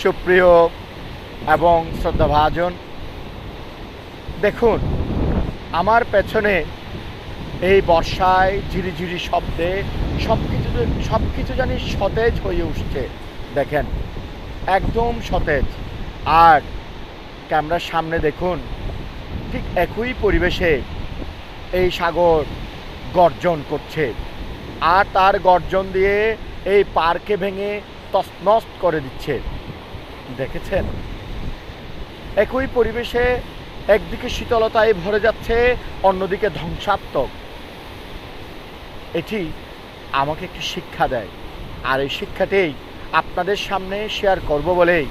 সুপ্রিয় এবং শ্রদ্ধাভাজন, দেখুন, আমার পেছনে এই বর্ষায় ঝিরিঝিরি শব্দে সব কিছু সব কিছু জানি সতেজ হয়ে উঠছে, দেখেন, একদম সতেজ। আর ক্যামেরার সামনে দেখুন, ঠিক একই পরিবেশে এই সাগর গর্জন করছে। আর তার গর্জন দিয়ে এই পার্কে ভেঙে তছনছ করে দিচ্ছে। দেখেছেন? একই পরিবেশে একদিকে শীতলতায় ভরে যাচ্ছে, অন্যদিকে ধ্বংসাত্মক। এটি আমাকে একটি শিক্ষা দেয়। আর এই শিক্ষাটাই আপনাদের সামনে শেয়ার করব বলেই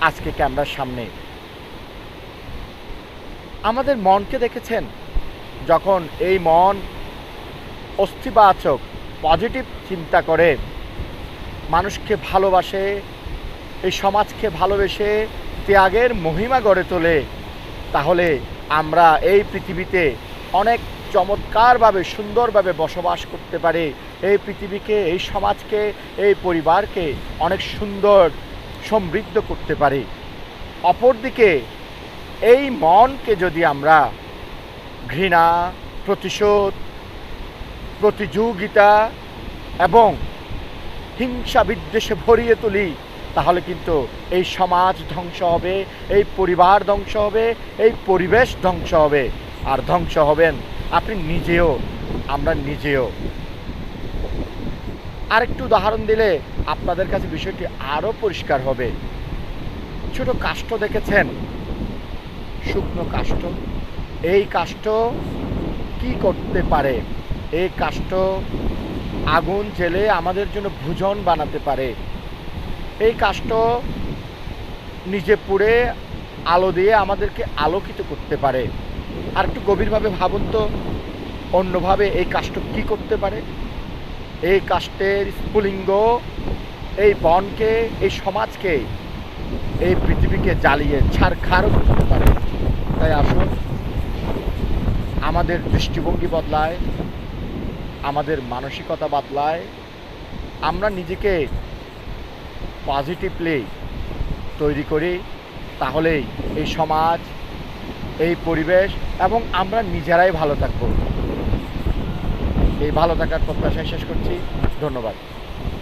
আজকে ক্যামেরার সামনে। আমাদের মনকে দেখেছেন? যখন এই মন অস্থিবাচক, পজিটিভ চিন্তা করে মানুষকে ভালোবাসে, এই সমাজকে ভালোবেসে ত্যাগের মহিমা গড়ে তোলে, তাহলে আমরা এই পৃথিবীতে অনেক চমৎকারভাবে, সুন্দরভাবে বসবাস করতে পারি। এই পৃথিবীকে, এই সমাজকে, এই পরিবারকে অনেক সুন্দর, সমৃদ্ধ করতে পারি। অপরদিকে, এই মনকে যদি আমরা ঘৃণা, প্রতিশোধ, প্রতিযোগিতা এবং হিংসা বিদ্বেষে ভরিয়ে তুলি, তাহলে কিন্তু এই সমাজ ধ্বংস হবে, এই পরিবার ধ্বংস হবে, এই পরিবেশ ধ্বংস হবে। আর ধ্বংস হবেন আপনি নিজেও, আমরা নিজেও। আরেকটু উদাহরণ দিলে আপনাদের কাছে বিষয়টি আরও পরিষ্কার হবে। ছোট কাষ্ঠ দেখেছেন? শুকনো কাষ্ঠ। এই কাষ্ঠ কি করতে পারে? এই কাষ্ঠ আগুন জেলে আমাদের জন্য ভোজন বানাতে পারে। এই কাষ্ঠ নিজে পুড়ে আলো দিয়ে আমাদেরকে আলোকিত করতে পারে। আর একটু গভীরভাবে ভাবুন তো, অন্যভাবে এই কাষ্ঠ কি করতে পারে? এই কাষ্ঠের স্ফুলিঙ্গ, এই বনকে, এই সমাজকে, এই পৃথিবীকে জ্বালিয়ে ছাড়খাড়ও করতে পারে। তাই আসুন, আমাদের দৃষ্টিভঙ্গি বদলায়। আমাদের মানসিকতা বাদলায়। আমরা নিজেকে পজিটিভলি তৈরি করি, তাহলেই এই সমাজ, এই পরিবেশ এবং আমরা নিজেরাই ভালো থাকব। এই ভালো থাকার প্রত্যাশায় শেষ করছি। ধন্যবাদ।